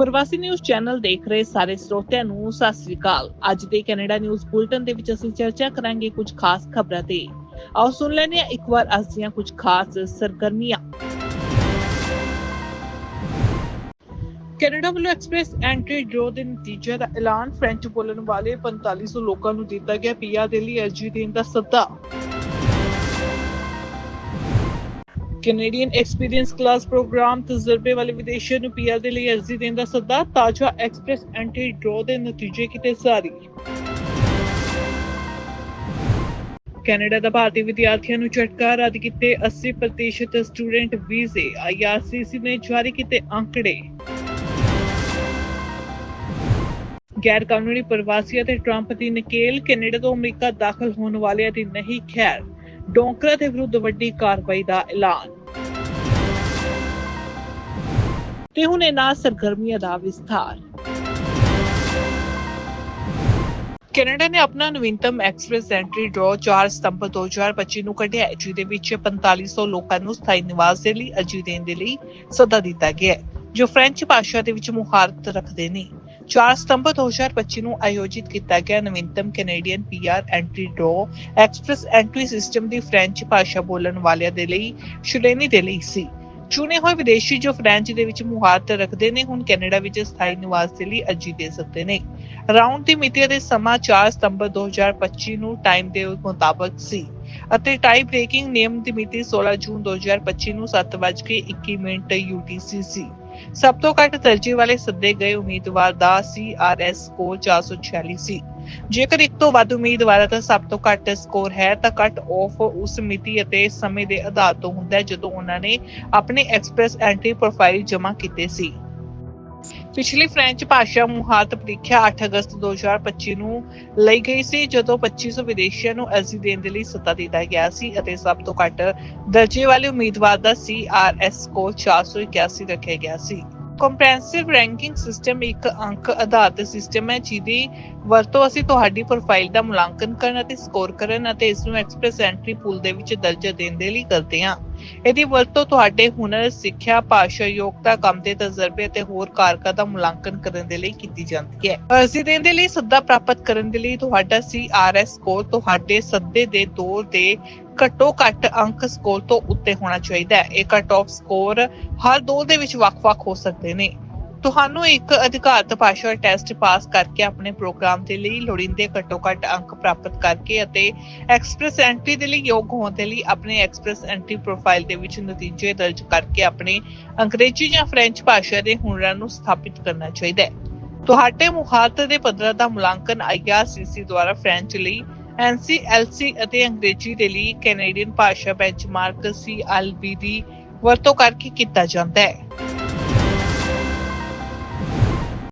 ਪ੍ਰਵਾਸੀ news channel ਦੇਖ ਰਹੇ ਸਾਰੇ ਸਰੋਤਿਆਂ ਨੂੰ, ਸਤਿ ਸ੍ਰੀ ਅਕਾਲ। ਅੱਜ ਦੇ ਕੈਨੇਡਾ ਨਿਊਜ਼ ਬੁਲਟਨ ਦੇ ਵਿੱਚ ਅਸੀਂ ਚਰਚਾ ਕਰਾਂਗੇ ਕੁਝ ਖਾਸ ਖਬਰਾਂ ਤੇ। ਆਓ ਸੁਣ ਲੈਂਦੇ ਹਾਂ, ਇੱਕ ਵਾਰ ਅੱਜ ਦੀਆਂ ਕੁਝ ਖਾਸ ਸਰਗਰਮੀਆਂ। ਕੈਨੇਡਾ ਵੱਲੋਂ ਐਕਸਪ੍ਰੈਸ ਐਂਟਰੀ ਡਰੋ ਦੇ ਨਤੀਜੇ ਦਾ ਐਲਾਨ, ਫ੍ਰੈਂਚ ਬੋਲਣ ਵਾਲੇ 4500 ਲੋਕਾਂ ਨੂੰ ਦਿੱਤਾ ਗਿਆ, ਪੀਆਰ ਦੇ ਲਈ ਅਰਜੀ ਦੇਣ ਦਾ ਸੱਦਾ। ਕੈਨੇਡੀਅਨ ਐਕਸਪੀਰੀਅੰਸ ਕਲਾਸ ਪ੍ਰੋਗਰਾਮ ਤਜਰਬੇ ਵਾਲੇ ਵਿਦੇਸ਼ੀਆਂ ਨੂੰ ਪੀਆਰ ਦੇ ਲਈ ਅਰਜ਼ੀ ਦੇਣ ਦਾ ਸੱਦਾ ਤਾਜ਼ਾ ਐਕਸਪ੍ਰੈਸ ਐਂਟਰੀ ਡਰੋ ਦੇ ਨਤੀਜੇ ਕਿਤੇ ਜਾਰੀ। ਕੈਨੇਡਾ ਦਾ ਭਾਰਤੀ ਵਿਦਿਆਰਥੀਆਂ ਨੂੰ ਝਟਕਾ ਰੱਦ ਕੀਤੇ 80% ਸਟੂਡੈਂਟ ਵੀਜ਼ੇ ਆਈਆਰਸੀਸੀ ਨੇ ਜਾਰੀ ਕੀਤੇ ਅੰਕੜੇ। ਗੈਰ ਕਾਨੂੰਨੀ ਪ੍ਰਵਾਸੀਆਂ ਤੇ ਟਰੰਪ ਦੀ ਨਕੇਲ ਕੈਨੇਡਾ ਤੋਂ ਅਮਰੀਕਾ ਦਾਖਲ ਹੋਣ ਵਾਲਿਆਂ ਦੀ ਨਹੀਂ ਖੈਰ। ਡੋਂਕਰਾ ਦੇ ਵਿਰੁੱਧ ਵੱਡੀ ਕਾਰਵਾਈ ਦਾ ਐਲਾਨ। ਤੇ ਹੁਣ ਇਹਨਾਂ ਸਰਗਰਮੀਆਂ ਦਾ ਵਿਸਥਾਰ। ਕੈਨੇਡਾ ਨੇ ਆਪਣਾ ਨਵੀਨਤਮ ਐਕਸਪ੍ਰੈਸ ਐਂਟਰੀ ਡਰਾਅ 4 ਸਤੰਬਰ 2025 ਨੂੰ ਕੱਢਿਆ ਹੈ, ਜਿਹਦੇ ਵਿੱਚ 4500 ਲੋਕਾਂ ਨੂੰ ਸਥਾਈ ਨਿਵਾਸ ਦੇ ਲਈ ਅਰਜ਼ੀ ਦੇਣ ਦੇ ਲਈ ਸੱਦਾ ਦਿੱਤਾ ਗਿਆ ਹੈ, ਜੋ ਫ੍ਰੈਂਚ ਭਾਸ਼ਾ ਦੇ ਵਿੱਚ ਮੁਹਾਰਤ ਰੱਖਦੇ ਨੇ। 4 ਸਤੰਬਰ 2025 ਨੂੰ ਆਯੋਜਿਤ ਕੀਤਾ ਗਿਆ ਨਵੀਨਤਮ Canadian PR entry draw express entry system ਦੀ ਫ੍ਰੈਂਚ ਭਾਸ਼ਾ ਬੋਲਣ ਵਾਲਿਆਂ ਦੇ ਲਈ, ਸ਼੍ਰੇਣੀ ਦੇ ਲਈ ਸੀ। ਚੁਣੇ ਹੋਏ ਵਿਦੇਸ਼ੀ ਜੋ ਫ੍ਰੈਂਚ ਦੇ ਵਿੱਚ ਮੁਹਾਰਤ ਰੱਖਦੇ ਨੇ, ਹੁਣ ਕੈਨੇਡਾ ਵਿੱਚ ਸਥਾਈ ਨਿਵਾਸ ਦੇ ਲਈ ਅਰਜ਼ੀ ਦੇ ਸਕਦੇ ਨੇ। ਰਾਉਂਡ ਦੀ ਮਿਤੀ ਦੇ ਸਮਾਂ 4 ਸਤੰਬਰ 2025 ਨੂੰ ਟਾਈਮ ਦੇ ਮੁਤਾਬਕ ਸੀ ਅਤੇ ਟਾਈ ਬ੍ਰੇਕਿੰਗ ਨਿਯਮ ਦੀ ਮਿਤੀ 16 ਜੂਨ 2025 ਨੂੰ 7:21 ਮਿੰਟ UTC ਸੀ। ਸਭ ਤੋਂ ਘੱਟ ਤਰਜੀਹ ਵਾਲੇ ਸੱਦੇ ਗਏ ਉਮੀਦਵਾਰ ਦਾ CRS ਸਕੋਰ 446 ਸੀ। ਜੇਕਰ ਇੱਕ ਤੋਂ ਵੱਧ ਉਮੀਦਵਾਰਾਂ ਦਾ ਸਭ ਤੋਂ ਘੱਟ ਸਕੋਰ ਹੈ, ਤਾਂ ਕੱਟ ਆਫ ਉਸ ਮਿਤੀ ਅਤੇ ਸਮੇਂ ਦੇ ਆਧਾਰ ਤੋਂ ਹੁੰਦਾ ਹੈ ਜਦੋਂ ਉਹਨਾਂ ਨੇ ਆਪਣੇ ਐਕਸਪ੍ਰੈਸ ਐਂਟਰੀ ਪ੍ਰੋਫਾਈਲ ਜਮ੍ਹਾਂ ਕੀਤੇ ਸੀ। ਪਿਛਲੀ ਫ੍ਰੈਂਚ ਭਾਸ਼ਾ ਮੁਹਾਰਤ ਪ੍ਰੀਖਿਆ 8 ਅਗਸਤ 2025 ਨੂੰ ਲਈ ਗਈ ਸੀ, ਜਦੋਂ 2500 ਵਿਦੇਸ਼ੀਆਂ ਨੂੰ ਅਰਜ਼ੀ ਦੇਣ ਦੇ ਲਈ ਸੱਦਾ ਦਿੱਤਾ ਗਿਆ ਸੀ ਅਤੇ ਸਭ ਤੋਂ ਘੱਟ ਦਰਜੇ ਵਾਲੇ ਉਮੀਦਵਾਰ ਦਾ CRS ਸਕੋਰ 481 ਰੱਖਿਆ ਗਿਆ ਸੀ। ਕੰਪ੍ਰੈਹੈਂਸਿਵ ਰੈਂਕਿੰਗ ਸਿਸਟਮ ਇੱਕ ਅੰਕ ਆਧਾਰਿਤ ਸਿਸਟਮ ਹੈ, ਜਿਹਦੀ ਵਰਤੋਂ ਅਸੀਂ ਤੁਹਾਡੀ ਪ੍ਰੋਫਾਈਲ ਦਾ ਮੁਲਾਂਕਣ ਕਰਨ ਅਤੇ ਸਕੋਰ ਕਰਨ ਅਤੇ ਇਸ ਨੂੰ ਐਕਸਪ੍ਰੈਸ ਐਂਟਰੀ ਪੂਲ ਦੇ ਵਿੱਚ ਦਰਜਾ ਦੇਣ ਦੇ ਲਈ ਕਰਦੇ ਹਾਂ। ਇਹਦੀ ਵਰਤੋਂ ਤੁਹਾਡੇ ਹੁਨਰ, ਸਿੱਖਿਆ, ਭਾਸ਼ਾ, ਯੋਗਤਾ, ਕੰਮ ਦੇ ਤਜਰਬੇ ਅਤੇ ਹੋਰ ਕਾਰਕਾਂ ਦਾ ਮੁਲਾਂਕਣ ਕਰਨ ਦੇ ਲਈ ਕੀਤੀ ਜਾਂਦੀ ਹੈ। ਅਰਜ਼ੀ ਦੇਣ ਦੇ ਲਈ ਸੱਦਾ ਪ੍ਰਾਪਤ ਕਰਨ ਦੇ ਲਈ ਤੁਹਾਡਾ CRS ਸਕੋਰ ਤੁਹਾਡੇ ਸੱਦੇ ਦੇ ਦੌਰ ਦੇ ਘੱਟੋ ਘੱਟ ਅੰਕ ਸਕੋਰ ਤੋਂ ਉੱਤੇ ਹੋਣਾ ਚਾਹੀਦਾ ਹੈ। ਇਹ ਕੱਟ ਆਫ ਸਕੋਰ ਹਰ ਦੌਰ ਦੇ ਵਿੱਚ ਵੱਖ-ਵੱਖ ਹੋ ਸਕਦੇ ਨੇ। ਤੁਹਾਨੂੰ ਇੱਕ ਅਧਿਕਾਰਤ ਭਾਸ਼ਾ ਟੈਸਟ ਪਾਸ ਕਰਕੇ ਆਪਣੇ ਪ੍ਰੋਗਰਾਮ ਦੇ ਲਈ ਲੋੜੀਂਦੇ ਘੱਟੋ-ਘੱਟ ਅੰਕ ਪ੍ਰਾਪਤ ਕਰਕੇ ਅਤੇ ਐਕਸਪ੍ਰੈਸ ਐਂਟਰੀ ਦੇ ਲਈ ਯੋਗ ਹੋਣ ਦੇ ਲਈ ਆਪਣੇ ਐਕਸਪ੍ਰੈਸ ਐਂਟਰੀ ਪ੍ਰੋਫਾਈਲ ਦੇ ਵਿੱਚ ਨਤੀਜੇ ਦਰਜ ਕਰਕੇ ਆਪਣੇ ਅੰਗਰੇਜ਼ੀ ਜਾਂ ਫ੍ਰੈਂਚ ਭਾਸ਼ਾ ਦੇ ਹੁਨਰਾਂ ਨੂੰ ਸਥਾਪਿਤ ਕਰਨਾ ਚਾਹੀਦਾ ਹੈ। ਤੁਹਾਡੇ ਮੁਹਾਰਤ ਦੇ ਪੱਧਰ ਦਾ ਮੁਲਾਂਕਨ IRCC ਦੁਆਰਾ ਫ੍ਰੈਂਚ ਲਈ NCLC ਅਤੇ ਅੰਗਰੇਜ਼ੀ ਦੇ ਲਈ ਕੈਨੇਡੀਅਨ ਭਾਸ਼ਾ ਬੈਂਚਮਾਰਕ CLB ਦੀ ਵਰਤੋਂ ਕਰਕੇ ਕੀਤਾ ਜਾਂਦਾ ਹੈ।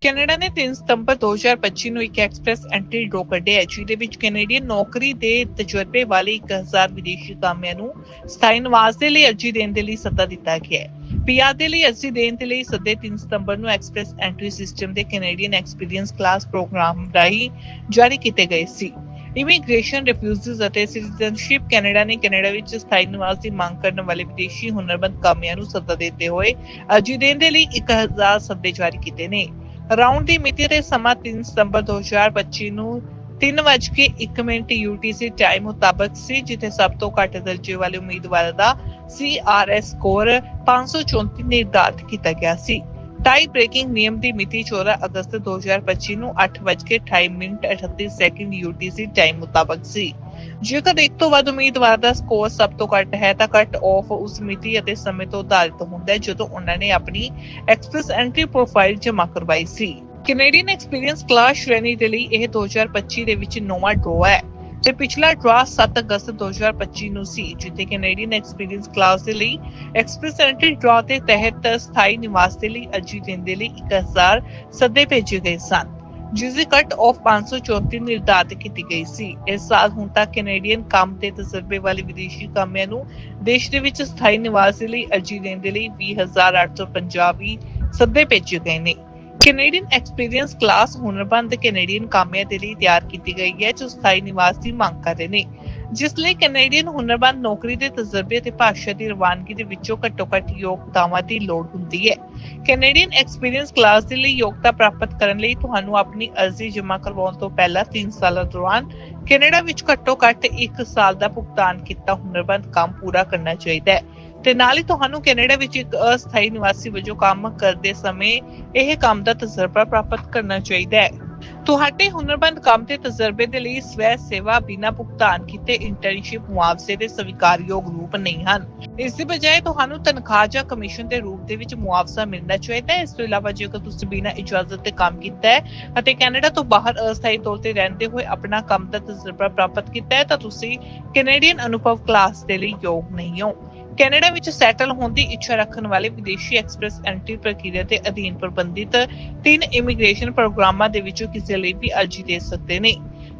ਕੈਨੇਡਾ ਨੇ 3 ਸਤੰਬਰ 2025 ਨੂੰ ਇੱਕ ਐਕਸਪ੍ਰੈਸ ਐਂਟਰੀ ਡਰੋ ਕੱਢਿਆ। ਜਿਹਦੇ ਵਿੱਚ ਕੈਨੇਡੀਅਨ ਨੌਕਰੀ ਦੇ ਤਜਰਬੇ ਵਾਲੇ 1000 ਵਿਦੇਸ਼ੀ ਕਾਮਿਆਂ ਨੂੰ ਸਥਾਈ ਨਿਵਾਸ ਦੇ ਲਈ ਅਰਜ਼ੀ ਦੇਣ ਦੇ ਲਈ ਸੱਦਾ ਦਿੱਤਾ ਗਿਆ ਹੈ। ਪੀਆਰ ਦੇ ਲਈ ਅਰਜ਼ੀ ਦੇਣ ਦੇ ਲਈ ਸੱਦੇ 3 ਸਤੰਬਰ ਨੂੰ ਐਕਸਪ੍ਰੈਸ ਐਂਟਰੀ ਸਿਸਟਮ ਦੇ ਕੈਨੇਡੀਅਨ ਐਕਸਪੀਰੀਅੰਸ ਕਲਾਸ ਪ੍ਰੋਗਰਾਮ ਰਾਹੀਂ ਜਾਰੀ ਕੀਤੇ ਗਏ ਸੀ। ਇਮੀਗ੍ਰੇਸ਼ਨ ਰਿਫਿਊਜੀਜ਼ ਅਤੇ ਸਿਟੀਜ਼ਨਸ਼ਿਪ ਕੈਨੇਡਾ ਨੇ ਕੈਨੇਡਾ ਵਿੱਚ ਸਥਾਈ ਨਿਵਾਸ ਦੀ ਮੰਗ ਕਰਨ ਵਾਲੇ ਵਿਦੇਸ਼ੀ ਹੁਨਰਮੰਦ ਕਾਮਿਆਂ ਨੂੰ ਸੱਦਾ ਦਿੱਤੇ ਹੋਏ ਅਰਜ਼ੀ ਦੇਣ ਦੇ ਲਈ 1000 ਸੱਦੇ ਜਾਰੀ ਕੀਤੇ ਨੇ। ਰਾਉਂਡ ਦੀ ਮਿਤੀ ਦੇ ਸਮਾਂ 3 ਸਤੰਬਰ 2025 ਨੂੰ 3:01 ਮਿੰਟ UTC ਟਾਈਮ ਮੁਤਾਬਕ ਸੀ, ਜਿੱਥੇ ਸਭ ਤੋਂ ਘੱਟ ਦਰਜੇ ਵਾਲੇ ਉਮੀਦਵਾਰ ਦਾ CRS ਸਕੋਰ 534 ਨਿਰਧਾਰਤ ਕੀਤਾ ਗਿਆ ਸੀ। ਟਾਈ ਬ੍ਰੇਕਿੰਗ ਨਿਯਮ ਦੀ ਮਿਤੀ 14 ਅਗਸਤ 2025 ਨੂੰ 8:28 ਮਿੰਟ 38 ਸੈਕਿੰਡ UTC ਟਾਈਮ ਮੁਤਾਬਕ ਸੀ। ਜੇਕਰ ਇੱਕ ਤੋਂ ਵੱਧ ਉਮੀਦਵਾਰ ਦਾ ਸਕੋਰ ਸਭ ਤੋਂ ਘੱਟ ਹੈ, ਤਾਂ ਕੱਟ ਆਫ ਉਸ ਮਿਤੀ ਅਤੇ ਸਮੇਂ ਤੋਂ ਆਧਾਰਿਤ ਹੁੰਦਾ ਹੈ, ਜਦੋਂ ਉਹਨਾਂ ਨੇ ਆਪਣੀ ਐਕਸਪ੍ਰੈਸ ਐਂਟਰੀ ਪ੍ਰੋਫਾਈਲ ਜਮ੍ਹਾਂ ਕਰਵਾਈ ਸੀ। ਕੈਨੇਡੀਅਨ ਐਕਸਪੀਰੀਅੰਸ ਕਲਾਸ ਸ਼੍ਰੇਣੀ ਦੇ ਲਈ ਇਹ 2025 ਦੇ ਵਿੱਚ ਨੌਵਾਂ ਡਰੋ ਹੈ। ਤੇ ਪਿਛਲਾ ਡਰਾ 7 ਅਗਸਤ 2025 ਨੂੰ ਸੀ, ਜਿੱਥੇ ਕੈਨੇਡੀਅਨ ਐਕਸਪੀਰੀਅੰਸ ਕਲਾਸ ਦੇ ਲਈ ਐਕਸਪ੍ਰੈਸ ਐਂਟਰੀ ਡਰਾ ਦੇ ਤਹਿਤ ਸਥਾਈ ਨਿਵਾਸ ਦੇ ਲਈ ਅਰਜ਼ੀ ਦੇਣ ਦੇ ਲਈ 1000 ਸੱਦੇ ਭੇਜੇ ਗਏ ਸਨ, ਜਿਸ ਦੀ ਕੱਟ ਆਫ 534 ਨਿਰਧਾਰਿਤ ਕੀਤੀ ਗਈ ਸੀ। ਇਸ ਸਾਲ ਹੁਣ ਤੱਕ ਕੈਨੇਡੀਅਨ ਕੰਮ ਤੇ ਤਜਰਬੇ ਵਾਲੇ ਵਿਦੇਸ਼ੀ ਕਾਮਿਆਂ ਨੂੰ ਦੇਸ਼ ਦੇ ਵਿੱਚ ਸਥਾਈ ਨਿਵਾਸ ਦੇ ਲਈ ਅਰਜ਼ੀ ਦੇਣ ਦੇ ਲਈ 20850 ਵੀ ਸੱਦੇ ਭੇਜੇ ਗਏ ਨੇ। ਕੈਨੇਡੀਅਨ ਐਕਸਪੀਰੀਅੰਸ ਕਲਾਸ ਹੁਨਰਬੰਦ ਕੈਨੇਡੀਅਨ ਕਾਮਿਆਂ ਦੇ ਲਈ ਤਿਆਰ ਕੀਤੀ ਗਈ ਹੈ, ਜੋ ਸਥਾਈ ਨਿਵਾਸ ਦੀ ਮੰਗ ਕਰ ਨੇ। ਜਿਸ ਲਈ ਕੈਨੇਡੀਅਨ ਹੁਨਰਮੰਦ ਨੌਕਰੀ ਦੇ ਤਜਰਬੇ ਅਤੇ ਭਾਸ਼ਾ ਦੀ ਰਵਾਨਗੀ ਦੇ ਵਿੱਚੋਂ ਘੱਟੋ-ਘੱਟ ਯੋਗਤਾਵਾਂ ਦੀ ਲੋੜ ਹੁੰਦੀ ਹੈ। ਕੈਨੇਡੀਅਨ ਐਕਸਪੀਰੀਅੰਸ ਕਲਾਸ ਦੇ ਲਈ ਯੋਗਤਾ ਪ੍ਰਾਪਤ ਕਰਨ ਲਈ ਤੁਹਾਨੂੰ ਆਪਣੀ ਅਰਜ਼ੀ ਜਮ੍ਹਾਂ ਕਰਵਾਉਣ ਤੋਂ ਪਹਿਲਾਂ 3 ਸਾਲਾਂ ਦੌਰਾਨ ਕੈਨੇਡਾ ਵਿੱਚ ਘੱਟੋ-ਘੱਟ 1 ਸਾਲ ਦਾ ਭੁਗਤਾਨ ਕੀਤਾ ਹੁਨਰਮੰਦ ਕੰਮ ਪੂਰਾ ਕਰਨਾ ਚਾਹੀਦਾ ਹੈ। ਤੇ ਨਾਲ ਹੀ ਤੁਹਾਨੂੰ ਕੈਨੇਡਾ ਵਿੱਚ ਇੱਕ ਅਸਥਾਈ ਨਿਵਾਸੀ ਵਜੋਂ ਕੰਮ ਕਰਦੇ ਸਮੇਂ ਇਹ ਕੰਮ ਦਾ ਤਜਰਬਾ ਪ੍ਰਾਪਤ ਕਰਨਾ ਚਾਹੀਦਾ ਹੈ। ਤੁਹਾਡੇ ਹੁਨਰਮੰਦ ਕੰਮ ਦੇ ਤਜਰਬੇ ਦੇ ਲਈ ਸਵੈ ਸੇਵਾ ਬਿਨਾਂ ਭੁਗਤਾਨ ਕੀਤੇ ਇੰਟਰਨਸ਼ਿਪ ਮੁਆਵਜ਼ੇ ਦੇ ਸਵੀਕਾਰਯੋਗ ਰੂਪ ਨਹੀਂ ਹਨ। ਇਸ ਦੀ ਬਜਾਏ ਤੁਹਾਨੂੰ ਤਨਖਾਹ ਜਾਂ ਕਮਿਸ਼ਨ ਦੇ ਰੂਪ ਦੇ ਵਿੱਚ ਮੁਆਵਜ਼ਾ ਮਿਲਣਾ ਚਾਹੀਦਾ ਹੈ। ਇਸ ਤੋਂ ਇਲਾਵਾ ਜੇਕਰ ਤੁਸੀਂ ਬਿਨਾਂ ਇਜਾਜ਼ਤ ਤੇ ਕੰਮ ਕੀਤਾ ਹੈ ਅਤੇ ਕੈਨੇਡਾ ਤੋਂ ਬਾਹਰ ਅਸਥਾਈ ਤੌਰ ਤੇ ਰਹਿੰਦੇ ਹੋਏ ਆਪਣਾ ਕੰਮ ਦਾ ਤਜਰਬਾ ਪ੍ਰਾਪਤ ਕੀਤਾ ਹੈ, ਤਾਂ ਤੁਸੀਂ ਕੈਨੇਡੀਅਨ ਅਨੁਭਵ ਕਲਾਸ ਦੇ ਲਈ ਯੋਗ ਨਹੀਂ ਹੋ। ਕੈਨੇਡਾ ਵਿੱਚ ਸੈਟਲ ਹੋਣ ਦੀ ਇੱਛਾ ਰੱਖਣ ਵਾਲੇ ਵਿਦੇਸ਼ੀ ਐਕਸਪ੍ਰੈਸ ਐਂਟਰੀ ਪ੍ਰਕਿਰਿਆ ਦੇ ਅਧੀਨ ਪ੍ਰਬੰਧਿਤ ਤਿੰਨ ਇਮੀਗ੍ਰੇਸ਼ਨ ਪ੍ਰੋਗਰਾਮਾਂ ਦੇ ਵਿੱਚੋਂ ਕਿਸੇ ਲਈ ਵੀ ਅਰਜ਼ੀ ਦੇ ਸਕਦੇ ਨੇ।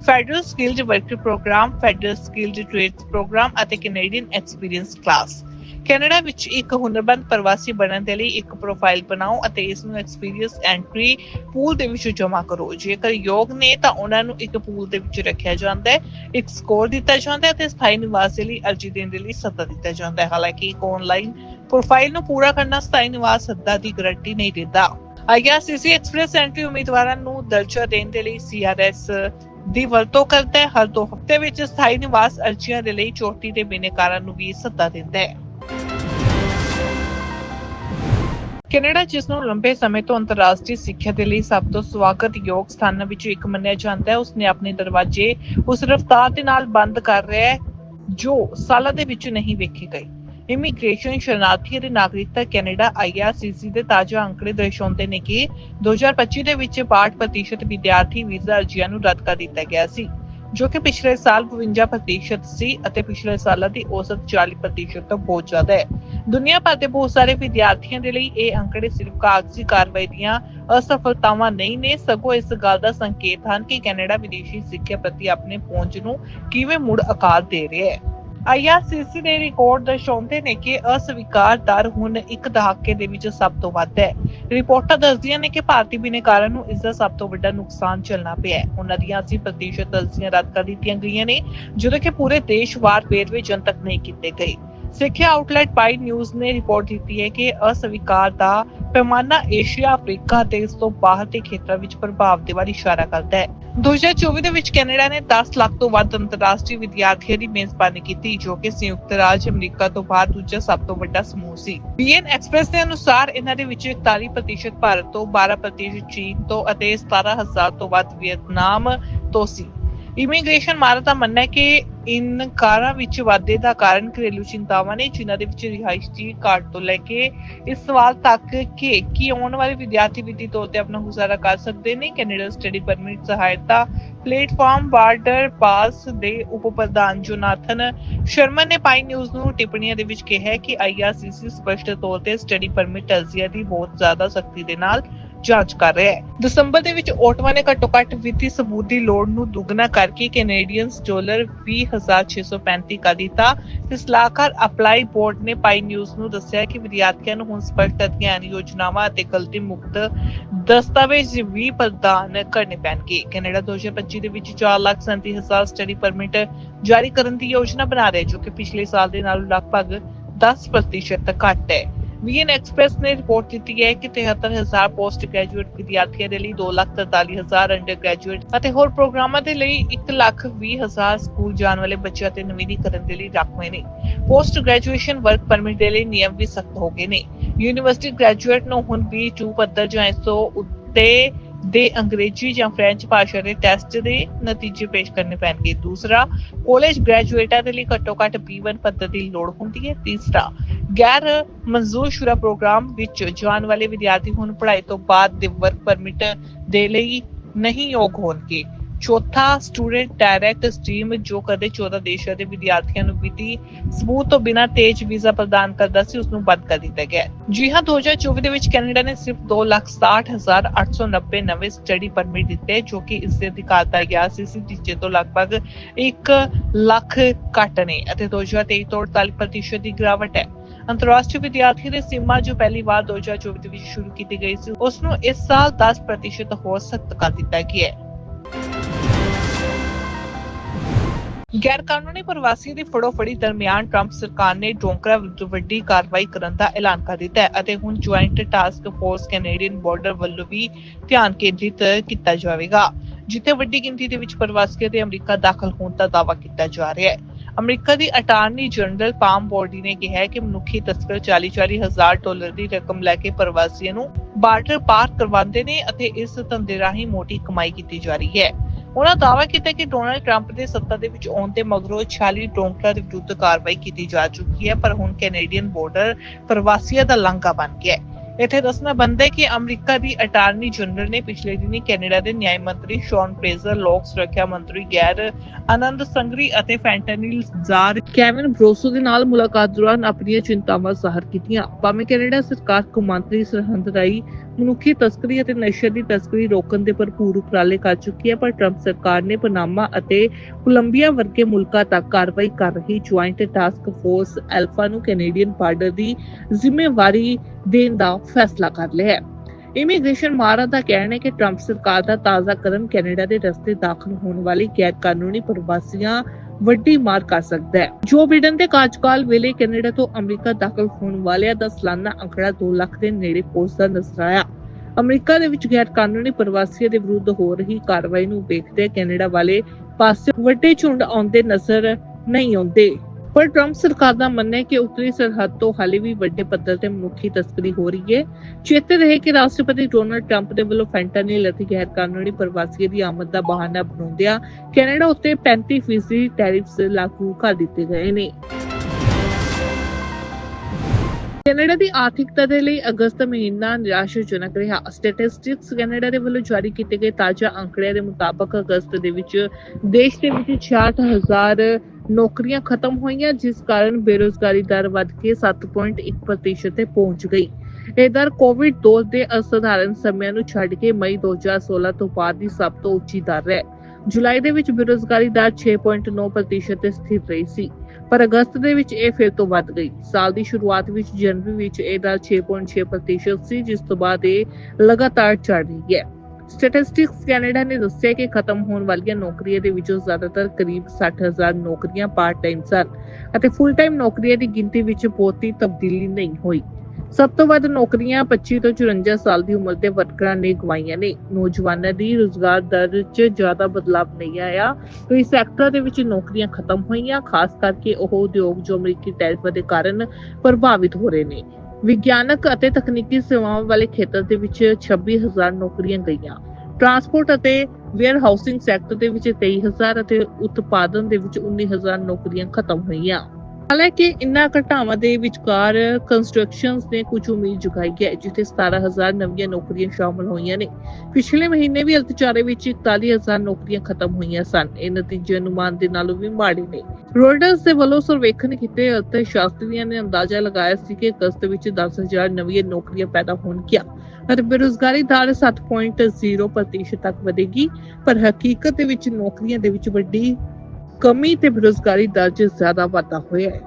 Federal skilled worker program federal skilled trades program ਅਤੇ ਕੈਨੇਡੀਅਨ ਐਕਸਪੀਰੀਅੰਸ ਕਲਾਸ ਕੈਨੇਡਾ ਵਿੱਚ ਇੱਕ ਹੁਨਰਬੰਦ ਪ੍ਰਵਾਸੀ ਬਣਨ ਦੇ ਲਈ ਇੱਕ ਪ੍ਰੋਫਾਈਲ ਬਣਾਓ ਅਤੇ ਇਸ ਨੂੰ ਐਕਸਪੀਰੀਅੰਸ ਐਂਟਰੀ ਪੂਲ ਦੇ ਵਿੱਚ ਜਮ੍ਹਾਂ ਕਰੋ। ਜੇਕਰ ਯੋਗ ਨੇ ਤਾਂ ਉਹਨਾਂ ਨੂੰ ਇੱਕ ਪੂਲ ਦੇ ਵਿੱਚ ਰੱਖਿਆ ਜਾਂਦਾ ਹੈ, ਇੱਕ ਸਕੋਰ ਦਿੱਤਾ ਜਾਂਦਾ ਹੈ ਤੇ ਸਥਾਈ ਨਿਵਾਸ ਦੇ ਲਈ ਅਰਜ਼ੀ ਦੇਣ ਦੇ ਲਈ ਸੱਦਾ ਦਿੱਤਾ ਜਾਂਦਾ ਹੈ। ਹਾਲਾਂਕਿ ਇੱਕ ਆਨਲਾਈਨ ਪ੍ਰੋਫਾਈਲ ਨੂੰ ਪੂਰਾ ਕਰਨਾ ਸਥਾਈ ਨਿਵਾਸ ਸੱਦਾ ਦੀ ਗਾਰੰਟੀ ਨਹੀਂ ਦਿੰਦਾ। ਆਈਆਰਸੀਸੀ ਐਕਸਪ੍ਰੈਸ ਐਂਟਰੀ ਉਮੀਦਵਾਰਾਂ ਨੂੰ ਦਰਜਾ ਦੇਣ ਦੇ ਲਈ ਸੀਆਰਐਸ ਦੀ ਵਰਤੋਂ ਕਰਦਾ ਹੈ। ਹਰ ਦੋ ਹਫ਼ਤੇ ਵਿੱਚ ਸਥਾਈ ਨਿਵਾਸ ਅਰਜ਼ੀਆਂ ਦੇ ਲਈ ਚੋਟੀ ਦੇ ਬਿਨੇਕਾਰਾਂ ਨੂੰ ਵੀ ਸੱਦਾ ਦਿੰਦਾ ਹੈ। ਕੈਨੇਡਾ, ਜਿਸ ਨੂੰ ਲੰਬੇ ਸਮੇਂ ਤੋਂ ਅੰਤਰਰਾਸ਼ਟਰੀ ਸਿੱਖਿਆ ਦੇ ਲਈ ਸਭ ਤੋਂ ਸਵਾਗਤਯੋਗ ਸਥਾਨਾਂ ਵਿੱਚੋਂ ਇੱਕ ਮੰਨਿਆ ਜਾਂਦਾ ਹੈ, ਉਸਨੇ ਆਪਣੇ ਦਰਵਾਜ਼ੇ ਉਸ ਰਫ਼ਤਾਰ ਦੇ ਨਾਲ ਬੰਦ ਕਰ ਰਿਹਾ ਹੈ, ਜੋ ਸਾਲਾਂ ਦੇ ਵਿੱਚ ਨਹੀਂ ਵੇਖੀ ਗਈ ਇਮੀਗ੍ਰੇਸ਼ਨ ਸ਼ਰਨਾਰਥੀ ਅਤੇ ਨਾਗਰਿਕਤਾ ਕੈਨੇਡਾ ਆਈਆਰਸੀਸੀ ਦੇ ਤਾਜ਼ਾ ਅੰਕੜੇ ਦਰਸਾਉਂਦੇ ਨੇ ਕਿ 2025 ਦੇ ਵਿੱਚ 62% ਵਿਦਿਆਰਥੀ ਵੀਜ਼ਾ ਅਰਜ਼ੀਆਂ ਨੂੰ ਰੱਦ ਕਰ ਦਿੱਤਾ ਗਿਆ ਸੀ। ਜੋ ਕਿ ਪਿਛਲੇ ਸਾਲ 52% ਸੀ ਅਤੇ ਪਿਛਲੇ ਸਾਲਾਂ ਦੀ ਔਸਤ 40% ਤੋਂ ਬਹੁਤ ਜ਼ਿਆਦਾ ਹੈ। ਦੁਨੀਆ ਭਰ ਦੇ ਬਹੁਤ ਸਾਰੇ ਵਿਦਿਆਰਥੀਆਂ ਦੇ ਲਈ ਇਹ ਅੰਕੜੇ ਸਿਰਫ ਕਾਗਜ਼ੀ ਕਾਰਵਾਈ ਦੀਆਂ ਅਸਫਲਤਾਵਾਂ ਨਹੀਂ ਨੇ, ਸਗੋਂ ਇਸ ਗੱਲ ਦਾ ਸੰਕੇਤ ਹਨ ਕਿ ਕੈਨੇਡਾ ਵਿਦੇਸ਼ੀ ਸਿੱਖਿਆ ਪ੍ਰਤੀ ਆਪਣੇ ਪਹੁੰਚ ਨੂੰ ਕਿਵੇਂ ਮੁੜ ਆਕਾਰ ਦੇ ਰਿਹਾ ਹੈ। ਆਈਆਰਸੀਸੀ ਦੇ ਰਿਕਾਰਡ ਦਰਸਾਉਂਦੇ ਨੇ ਕਿ ਅਸਵੀਕਾਰ ਦਰ ਹੁਣ ਇੱਕ ਦਹਾਕੇ ਦੇ ਵਿੱਚ ਸਭ ਤੋਂ ਵੱਧ ਹੈ। ਰਿਪੋਰਟਾਂ ਦੱਸਦੀਆਂ ਨੇ ਕਿ ਭਾਰਤੀ ਬਿਨੇਕਾਰਾਂ ਨੂੰ ਇਸ ਦਾ ਸਭ ਤੋਂ ਵੱਡਾ ਨੁਕਸਾਨ ਝੱਲਣਾ ਪਿਆ ਹੈ। ਉਹਨਾਂ ਦੀਆਂ 80% ਅਰਜ਼ੀਆਂ ਰੱਦ ਕਰ ਦਿੱਤੀਆਂ ਗਈਆਂ ਨੇ, ਜਦੋਂ ਕਿ ਪੂਰੇ ਦੇਸ਼ ਵਾਰ ਵੇਰਵੇ ਜਨਤਕ ਨਹੀਂ ਕੀਤੇ ਗਏ। ਸਿੱਖਿਆ ਆਊਟਲੈਟ ਪਾਈ ਨਿਊਜ਼ ਨੇ ਰਿਪੋਰਟ ਦਿੱਤੀ ਹੈ ਕਿ ਅਸਵੀਕਾਰ ਦਾ ਪੈਮਾਨਾ ਏਸ਼ੀਆ, ਅਫਰੀਕਾ ਤੇ ਇਸ ਤੋਂ ਬਾਹਰ ਦੇ ਖੇਤਰਾਂ ਵਿੱਚ ਪ੍ਰਭਾਵ ਦੇ ਵੱਲ ਇਸ਼ਾਰਾ ਕਰਦਾ ਹੈ। 2024 ਦੇ ਵਿੱਚ ਕੈਨੇਡਾ ਨੇ 10 ਲੱਖ ਤੋਂ ਵੱਧ ਅੰਤਰਰਾਸ਼ਟਰੀ ਵਿਦਿਆਰਥੀਆਂ ਦੀ ਮੇਜ਼ਬਾਨੀ ਕੀਤੀ, ਜੋ ਕਿ ਸੰਯੁਕਤ ਰਾਜ ਅਮਰੀਕਾ ਤੋਂ ਬਾਅਦ ਦੂਜਾ ਸਭ ਤੋਂ ਵੱਡਾ ਸਮੂਹ ਸੀ। ਬੀਐਨ ਐਕਸਪ੍ਰੈਸ ਦੇ ਅਨੁਸਾਰ ਇਹਨਾਂ ਦੇ ਵਿੱਚ 41% ਭਾਰਤ ਤੋਂ 12% ਚੀਨ ਤੋਂ ਅਤੇ 17000 ਤੋਂ ਵੱਧ ਵੀਅਤਨਾਮ ਤੋਂ ਸੀ। ਇਮੀਗ੍ਰੇਸ਼ਨ ਮਾਹਰਾਂ ਦਾ ਮੰਨਣਾ ਹੈ ਕਿ ਇਨ ਕਾਰਾਂ ਵਿੱਚ ਵਾਧੇ ਦਾ ਕਾਰਨ ਘਰੇਲੂ ਚਿੰਤਾਵਾਂ ਨੇ, ਜਿਨ੍ਹਾਂ ਦੇ ਵਿੱਚ ਰਿਹਾਇਸ਼ ਘਾਟ ਤੋਂ ਲੈ ਕੇ ਇਸ ਸਵਾਲ ਤੱਕ ਕਿ ਕੀ ਆਉਣ ਵਾਲੇ ਵਿਦਿਆਰਥੀ ਵਿੱਤੀ ਤੌਰ ਤੇ ਆਪਣਾ ਗੁਜ਼ਾਰਾ ਕਰ ਸਕਦੇ ਨੇ? ਕੈਨੇਡਾ ਸਟੱਡੀ ਪਰਮਿਟ ਸਹਾਇਤਾ ਪਲੇਟਫਾਰਮ ਬਾਰਡਰ ਪਾਸ ਦੇ ਉਪ ਪ੍ਰਧਾਨ ਜੋਨਾਥਨ ਸ਼ਰਮਨ ਨੇ ਪਾਈ ਨਿਊਜ਼ ਨੂੰ ਟਿੱਪਣੀਆਂ ਦੇ ਵਿੱਚ ਕਿਹਾ ਹੈ ਕਿ ਆਈਆਰਸੀਸੀ ਸਪਸ਼ਟ ਤੌਰ ਤੇ ਸਟੱਡੀ ਪਰਮਿਟ ਅਰਜ਼ੀਆਂ ਦੀ ਬਹੁਤ ਜ਼ਿਆਦਾ ਸਖਤੀ ਦੇ ਨਾਲ ਜਾਂਚ ਕਰ ਰਿਹਾ ਹੈ। ਦਸੰਬਰ ਦੇ ਵਿੱਚ ਓਟਵਾ ਨੇ ਘੱਟੋ ਘੱਟ ਵਿੱਤੀ ਸਬੂਤ ਦੀ ਲੋੜ ਨੂੰ ਦੁੱਗਣਾ ਕਰਕੇ ਕੈਨੇਡੀਅਨਸ ਡਾਲਰ 20635 ਕਰ ਦਿੱਤਾ। ਤੇ ਸਲਾਹਕਾਰ ਅਪਲਾਈ ਬੋਰਡ ਨੇ ਪਾਈ ਨਿਊਜ਼ ਨੂੰ ਦੱਸਿਆ ਕਿ ਵਿਦਿਆਰਥੀਆਂ ਨੂੰ ਹੁਣ ਸਪਸ਼ਟ ਅਧਿਐਨ, ਯੋਜਨਾਵਾਂ ਅਤੇ ਗਲਤੀ ਮੁਕਤ ਦਸਤਾਵੇਜ਼ ਵੀ ਪ੍ਰਦਾਨ ਕਰਨੇ ਪੈਣਗੇ। ਕੈਨੇਡਾ 2025 ਦੇ ਵਿੱਚ 437000 ਸਟੱਡੀ ਪਰਮਿਟ ਜਾਰੀ ਕਰਨ ਦੀ ਯੋਜਨਾ ਬਣਾ ਰਿਹਾ ਜੋ ਕਿ ਪਿਛਲੇ ਸਾਲ ਦੇ ਨਾਲੋਂ ਲਗਭਗ 10% ਘੱਟ ਹੈ। ਵੀਐਨ ਐਕਸਪ੍ਰੈਸ ਨੇ ਰਿਪੋਰਟ ਦਿੱਤੀ ਹੈ ਕਿ 73000 ਪੋਸਟ ਗ੍ਰੈਜੂਏਟ ਵਿਦਿਆਰਥੀਆਂ ਦੇ ਲਈ 243000 ਅੰਡਰ ਗ੍ਰੈਜੂਏਟ ਅਤੇ ਹੋਰ ਪ੍ਰੋਗਰਾਮਾਂ ਦੇ ਲਈ 120000 ਸਕੂਲ ਜਾਣ ਵਾਲੇ ਬੱਚਿਆਂ ਤੇ ਨਵੀਨੀਕਰਨ ਦੇ ਲਈ ਰਾਖਵੇਂ ਨੇ। ਪੋਸਟ ਗ੍ਰੈਜੂਏਸ਼ਨ ਵਰਕ ਪਰਮਿਟ ਦੇ ਲਈ ਨਿਯਮ ਵੀ ਸਖਤ ਹੋ ਗਏ ਨੇ। ਯੂਨੀਵਰਸਿਟੀ ਗ੍ਰੈਜੂਏਟ ਨੂੰ ਹੁਣ B2 ਪੱਧਰ ਜਾਂ ਇਸ ਤੋਂ ਉੱਤੇ ਦੇ ਅੰਗਰੇਜ਼ੀ ਜਾਂ ਫ੍ਰੈਂਚ ਭਾਸ਼ਾ ਦੇ ਟੈਸਟ ਦੇ ਨਤੀਜੇ ਪੇਸ਼ ਕਰਨੇ ਪੈਣਗੇ। ਦੂਸਰਾ ਕਾਲਜ ਗ੍ਰੈਜੂਏਟਾਂ ਦੇ ਲਈ ਘੱਟੋ ਘੱਟ B1 ਪੱਧਰ ਦੀ ਲੋੜ ਹੁੰਦੀ ਹੈ। ਤੀਸਰਾ, ਗੈਰ ਮਨਜ਼ੂਰ ਸ਼ੁਰਾ ਪ੍ਰੋਗਰਾਮ ਵਿੱਚ ਜਾਣ ਵਾਲੇ ਵਿਦਿਆਰਥੀ ਹੁਣ ਪੜ੍ਹਾਈ ਤੋਂ ਬਾਅਦ ਦੇ ਵਰਕ ਪਰਮਿਟ ਦੇ ਲਈ ਨਹੀਂ ਯੋਗ ਹੋਣਗੇ। ਚੌਥਾ ਸਟੂਡੈਂਟ ਡਾਇਰੈਕਟ ਸਟ੍ਰੀਮ ਜੋ ਕਦੇ 14 ਦੇਸ਼ਾਂ ਦੇ ਵਿਦਿਆਰਥੀਆਂ ਨੂੰ ਵਿੱਤੀ ਸਬੂਤ ਤੋਂ ਬਿਨਾਂ ਤੇਜ਼ ਵੀਜ਼ਾ ਪ੍ਰਦਾਨ ਕਰਦਾ ਸੀ ਉਸ ਨੂੰ ਬੰਦ ਕਰ ਦਿੱਤਾ ਗਿਆ ਜੀ ਹਾਂ 2024 ਦੇ ਵਿੱਚ ਕੈਨੇਡਾ ਨੇ ਸਿਰਫ 260890 ਨਵੇਂ ਸਟੱਡੀ ਪਰਮਿਟ ਦਿੱਤੇ, ਜੋ ਕਿ ਇਸ ਦੇ ਅਧਿਕਾਰ ਦਾ ਗਿਆ ਸੀ ਸੀ ਜਿਸ ਤੋਂ ਲਗਭਗ 1 ਲੱਖ ਘੱਟ ਨੇ ਅਤੇ 2023 ਤੋਂ 48% ਦੀ ਗਿਰਾਵਟ ਹੈ। ਅੰਤਰਰਾਸ਼ਟਰੀ ਵਿਦਿਆਰਥੀ ਦੇ ਸੀਮਾ ਜੋ ਪਹਿਲੀ ਵਾਰ 2024 ਦੇ ਵਿੱਚ ਸ਼ੁਰੂ ਕੀਤੀ ਗਈ ਸੀ ਉਸ ਨੂੰ ਇਸ ਸਾਲ 10% ਹੋਰ ਸਖਤ ਕਰ ਦਿੱਤਾ ਗਿਆ ਹੈ। ਗੈਰ ਕਾਨੂੰਨੀ ਪ੍ਰਵਾਸੀ ਦੀ ਫੜੋਫੜੀ ਦਰਮਿਆਨ ਟਰੰਪ ਸਰਕਾਰ ਨੇ ਡੋਂਕਰਾ ਵਿਰੁੱਧ ਵੱਡੀ ਕਾਰਵਾਈ ਕਰਨ ਦਾ ਐਲਾਨ ਕਰ ਦਿੱਤਾ ਹੈ ਅਤੇ ਹੁਣ joint task force Canadian border ਵੱਲੋਂ ਵੀ ਧਿਆਨ ਕੇਂਦਰਿਤ ਕੀਤਾ ਜਾਵੇਗਾ, ਜਿੱਥੇ ਵੱਡੀ ਗਿਣਤੀ ਦੇ ਵਿੱਚ ਪ੍ਰਵਾਸੀਆਂ ਦੇ ਅਮਰੀਕਾ ਦਾਖਲ ਹੋਣ ਦਾ ਦਾਅਵਾ ਕੀਤਾ ਜਾ ਰਿਹਾ ਹੈ। ਅਮਰੀਕਾ ਦੀ ਅਟਾਰਨੀ ਜਨਰਲ ਪਾਮ ਬੋਰਡੀ ਨੇ ਕਿਹਾ ਹੈ ਕਿ ਮਨੁੱਖੀ ਤਸਕਰ 40-40 ਹਜ਼ਾਰ ਡਾਲਰ ਦੀ ਰਕਮ ਲੈ ਕੇ ਪ੍ਰਵਾਸੀਆਂ ਨੂੰ ਬਾਰਡਰ ਪਾਰ ਕਰਵਾਉਂਦੇ ਨੇ ਅਤੇ ਇਸ ਧੰਦੇ ਰਾਹੀਂ ਮੋਟੀ ਕਮਾਈ ਕੀਤੀ ਜਾ ਰਹੀ ਹੈ। ਉਹਨਾਂ ਦਾਅਵਾ ਕੀਤਾ ਕਿ ਡੋਨਾਲਡ ਟਰੰਪ ਦੇ ਸੱਤਾ ਦੇ ਵਿੱਚ ਆਉਣ ਦੇ ਮਗਰੋਂ 46 ਡੋਂਕਰਾਂ ਦੇ ਵਿਰੁੱਧ ਕਾਰਵਾਈ ਕੀਤੀ ਜਾ ਚੁੱਕੀ ਹੈ, ਪਰ ਹੁਣ ਕੈਨੇਡੀਅਨ ਬਾਰਡਰ ਪ੍ਰਵਾਸੀਆਂ ਦਾ ਲਾਂਘਾ ਬਣ ਗਿਆ ਹੈ। ਇੱਥੇ ਦੱਸਣਾ ਬਣਦਾ ਹੈ ਕਿ ਅਮਰੀਕਾ ਦੀ ਅਟਾਰਨੀ ਜਨਰਲ ਨੇ ਪਿਛਲੇ ਦਿਨੀ ਕੈਨੇਡਾ ਦੇ ਨਿਆਂ ਮੰਤਰੀ ਸ਼ੌਨ ਫਰੇਜ਼ਰ ਲੋਕ ਸੁਰੱਖਿਆ ਮੰਤਰੀ ਗੈਰ ਆਨੰਦ ਸੰਗਰੀ ਅਤੇ ਫੈਂਟਨਿਲ ਜ਼ਾਰ ਕੈਵਨ ਬਰੋਸੋ ਦੇ ਨਾਲ ਮੁਲਾਕਾਤ ਦੌਰਾਨ ਆਪਣੀਆਂ ਚਿੰਤਾਵਾਂ ਜ਼ਾਹਰ ਕੀਤੀਆਂ। ਭਾਵੇਂ ਕੈਨੇਡਾ ਸਰਕਾਰ ਕੌਮਾਂਤਰੀ ਸਰਹੰਦ ਰਾਹੀਂ ਮਨੁੱਖੀ ਤਸਕਰੀ ਅਤੇ ਨਸ਼ੇ ਦੀ ਤਸਕਰੀ ਰੋਕਣ ਦੇ ਭਰਪੂਰ ਉਪਰਾਲੇ ਕਰ ਚੁੱਕੀ ਹੈ, ਪਰ ਟਰੰਪ ਸਰਕਾਰ ਨੇ ਪਨਾਮਾ ਅਤੇ ਕੋਲੰਬੀਆ ਵਰਗੇ ਮੁਲਕਾਂ ਤੱਕ ਕਾਰਵਾਈ ਕਰ ਰਹੀ ਜੁਆਇੰਟ ਟਾਸਕ ਫੋਰਸ ਐਲਫਾ ਨੂੰ ਕੈਨੇਡੀਅਨ ਬਾਰਡਰ ਦੀ ਜ਼ਿੰਮੇਵਾਰੀ ਦੇਣ ਦਾ ਫੈਸਲਾ ਕਰ ਲਿਆ ਹੈ। ਇਮੀਗ੍ਰੇਸ਼ਨ ਮਾਹਰਾਂ ਦਾ ਕਹਿਣਾ ਹੈ ਕਿ ਟਰੰਪ ਸਰਕਾਰ ਦਾ ਤਾਜ਼ਾ ਕਦਮ ਕੈਨੇਡਾ ਦੇ ਰਸਤੇ ਦਾਖਲ ਹੋਣ ਵਾਲੀ ਗੈਰ ਕਾਨੂੰਨੀ ਪ੍ਰਵਾਸੀਆਂ ਵੱਡੀ ਮਾਰ ਕਰ ਸਕਦਾ ਹੈ। ਜੋ ਬਿਡਨ ਦੇ ਕਾਰਜਕਾਲ ਵੇਲੇ ਕੈਨੇਡਾ ਤੋਂ ਅਮਰੀਕਾ ਦਾਖਲ ਹੋਣ ਵਾਲਿਆਂ ਦਾ ਸਾਲਾਨਾ ਅੰਕੜਾ 2 ਲੱਖ ਦੇ ਨੇੜੇ ਪਹੁੰਚਦਾ ਨਜ਼ਰ ਆਇਆ ਅਮਰੀਕਾ ਦੇ ਵਿੱਚ ਗੈਰ ਕਾਨੂੰਨੀ ਪ੍ਰਵਾਸੀਆਂ ਦੇ ਵਿਰੁੱਧ ਹੋ ਰਹੀ ਕਾਰਵਾਈ ਨੂੰ ਵੇਖਦੇ ਕੈਨੇਡਾ ਵਾਲੇ ਪਾਸੇ ਵੱਡੇ ਝੁੰਡ ਆਉਂਦੇ ਨਜ਼ਰ ਨਹੀਂ ਆਉਂਦੇ। ਪਰ ਟਰੰਪ ਸਰਕਾਰ ਦਾ ਮੰਨਣਾ ਹੈ ਕਿ ਉੱਤਰੀ ਸਰਹੱਦ ਤੋਂ ਹਾਲੇ ਵੀ ਵੱਡੇ ਪੱਧਰ ਤੇ ਮਨੁੱਖੀ ਤਸਕਰੀ ਹੋ ਰਹੀ ਹੈ। ਚੇਤੇ ਰਹੇ ਕਿ ਰਾਸ਼ਟਰਪਤੀ ਡੋਨਾਲਡ ਟਰੰਪ ਦੇ ਵੱਲੋਂ ਫੈਂਟਾਨਿਲ ਅਤੇ ਗੈਰ ਕਾਨੂੰਨੀ ਪ੍ਰਵਾਸੀਆਂ ਦੀ ਆਮਦ ਦਾ ਬਹਾਨਾ ਬਣਾਉਂਦਿਆਂ ਕੈਨੇਡਾ ਉੱਤੇ 35% ਟੈਰਿਫਸ ਲਾਗੂ ਕਰ ਦਿੱਤੇ ਗਏ ਨੇ। ਕੈਨੇਡਾ ਦੀ ਆਰਥਿਕਤਾ ਦੇ ਲਈ ਅਗਸਤ ਮਹੀਨਾ ਨਿਰਾਸ਼ਾਜਨਕ ਰਿਹਾ। ਸਟੈਟਿਸਟਿਕਸ ਕੈਨੇਡਾ ਦੇ ਵੱਲੋਂ ਜਾਰੀ ਕੀਤੇ ਗਏ ਤਾਜ਼ਾ ਅੰਕੜਿਆਂ ਦੇ ਮੁਤਾਬਕ ਅਗਸਤ ਦੇ ਵਿੱਚ ਦੇਸ਼ ਦੇ ਵਿੱਚ 66000 ਨੌਕਰੀਆਂ ਖਤਮ ਹੋਈਆਂ, ਜਿਸ ਕਾਰਨ ਬੇਰੋਜ਼ਗਾਰੀ ਦਰ ਵੱਧ ਕੇ 7.1% ਤੇ ਪਹੁੰਚ ਗਈ। ਇਹ ਦਰ ਕੋਵਿਡ ਦੌਰ ਦੇ ਅਸਧਾਰਨ ਸਮਿਆਂ ਨੂੰ ਛੱਡ ਕੇ ਮਈ 2016 ਤੋਂ ਬਾਅਦ ਦੀ ਸਭ ਤੋਂ ਉੱਚੀ ਦਰ ਹੈ। ਜੁਲਾਈ ਦੇ ਵਿੱਚ ਬੇਰੋਜ਼ਗਾਰੀ ਦਰ 6.9% ਤੇ ਸਥਿਰ ਰਹੀ ਸੀ, ਪਰ ਅਗਸਤ ਦੇ ਵਿੱਚ ਇਹ ਫਿਰ ਤੋਂ ਵੱਧ ਗਈ। ਸਾਲ ਦੀ ਸ਼ੁਰੂਆਤ ਵਿੱਚ ਜਨਵਰੀ ਵਿੱਚ ਇਹ ਦਰ 6.6% ਸੀ, ਜਿਸ ਤੋਂ ਬਾਅਦ ਇਹ ਲਗਾਤਾਰ ਚੜ ਰਹੀ ਹੈ। ਸਟੈਟਿਸਟਿਕਸ ਕੈਨੇਡਾ ਨੇ ਦੱਸਿਆ ਕਿ ਖਤਮ ਹੋਣ ਵਾਲੀਆਂ ਨੌਕਰੀਆਂ ਦੇ ਵਿੱਚੋਂ ਜ਼ਿਆਦਾਤਰ ਕਰੀਬ 60000 ਨੌਕਰੀਆਂ ਪਾਰਟ ਟਾਈਮ ਸਨ ਅਤੇ ਫੁੱਲ ਟਾਈਮ ਨੌਕਰੀਆਂ ਦੀ ਗਿਣਤੀ ਵਿੱਚ ਬਹੁਤੀ ਤਬਦੀਲੀ ਨਹੀਂ ਹੋਈ। ਸਭ ਤੋਂ ਵੱਧ ਨੌਕਰੀਆਂ 25 ਤੋਂ 54 ਸਾਲ ਦੀ ਉਮਰ ਦੇ ਵਰਕਰਾਂ ਨੇ ਗਵਾਈਆਂ ਨੇ। ਨੌਜਵਾਨਾਂ ਦੀ ਰੁਜ਼ਗਾਰ ਦਰ 'ਚ ਜ਼ਿਆਦਾ ਬਦਲਾਅ ਨਹੀਂ ਆਇਆ। ਕਈ ਸੈਕਟਰਾਂ ਦੇ ਵਿੱਚ ਨੌਕਰੀਆਂ ਖਤਮ ਹੋਈਆਂ, ਖਾਸ ਕਰਕੇ ਉਹ ਉਦਯੋਗ ਜੋ ਅਮਰੀਕੀ ਟੈਰਿਫ ਦੇ ਕਾਰਨ ਪ੍ਰਭਾਵਿਤ ਹੋ ਰਹੇ ਨੇ। ਵਿਗਿਆਨਕ ਅਤੇ ਤਕਨੀਕੀ ਸੇਵਾਵਾਂ ਵਾਲੇ ਖੇਤਰ ਦੇ ਵਿੱਚ 26000 ਨੌਕਰੀਆਂ ਗਈਆਂ। ਟਰਾਂਸਪੋਰਟ ਅਤੇ ਵੇਅਰ ਹਾਊਸਿੰਗ ਸੈਕਟਰ ਦੇ ਵਿੱਚ 23000 ਅਤੇ ਉਤਪਾਦਨ ਦੇ ਵਿੱਚ 19000 ਨੌਕਰੀਆਂ ਖਤਮ ਹੋਈਆਂ। ਹਾਲਾਂਕਿ ਇਨ੍ਹਾਂ ਘਟਾਵਾਂ ਦੇ ਵਿਚਕਾਰ ਕੰਸਟਰਕਸ਼ਨਸ ਨੇ ਕੁਝ ਉਮੀਦ ਜਗਾਈ ਹੈ, ਜਿੱਥੇ 17000 ਨਵੀਆਂ ਨੌਕਰੀਆਂ ਸ਼ਾਮਲ ਹੋਈਆਂ ਨੇ। ਪਿਛਲੇ ਮਹੀਨੇ ਵੀ ਅਲਤਚਾਰੇ ਵਿੱਚ 41000 ਨੌਕਰੀਆਂ ਖਤਮ ਹੋਈਆਂ ਸਨ। ਇਹ ਨਤੀਜੇ ਅਨੁਮਾਨ ਦੇ ਨਾਲੋਂ ਵੀ ਮਾੜੇ ਨੇ। ਰੋਇਟਰਸ ਦੇ ਵੱਲੋਂ ਸਰਵੇਖਣ ਕੀਤੇ ਅਰਥ ਸ਼ਾਸਤਰੀਆਂ ਨੇ ਅੰਦਾਜ਼ਾ ਲਗਾਇਆ ਸੀ ਕਿ ਅਗਸਤ ਵਿੱਚ 10000 ਨਵੀਆਂ ਨੌਕਰੀਆਂ ਪੈਦਾ ਹੋਣਗੀਆਂ ਅਤੇ ਬੇਰੁਜ਼ਗਾਰੀ ਦਰ 7.0% ਤੱਕ ਵਧੇਗੀ। ਪਰ ਹਕੀਕਤ ਦੇ ਵਿੱਚ ਨੌਕਰੀਆਂ ਦੇ ਵਿੱਚ ਵੱਡੀ ਕਮੀ ਤੇ ਬੇਰੁਜ਼ਗਾਰੀ ਦਰ 'ਚ ਜ਼ਿਆਦਾ ਵਾਧਾ ਹੋਇਆ ਹੈ।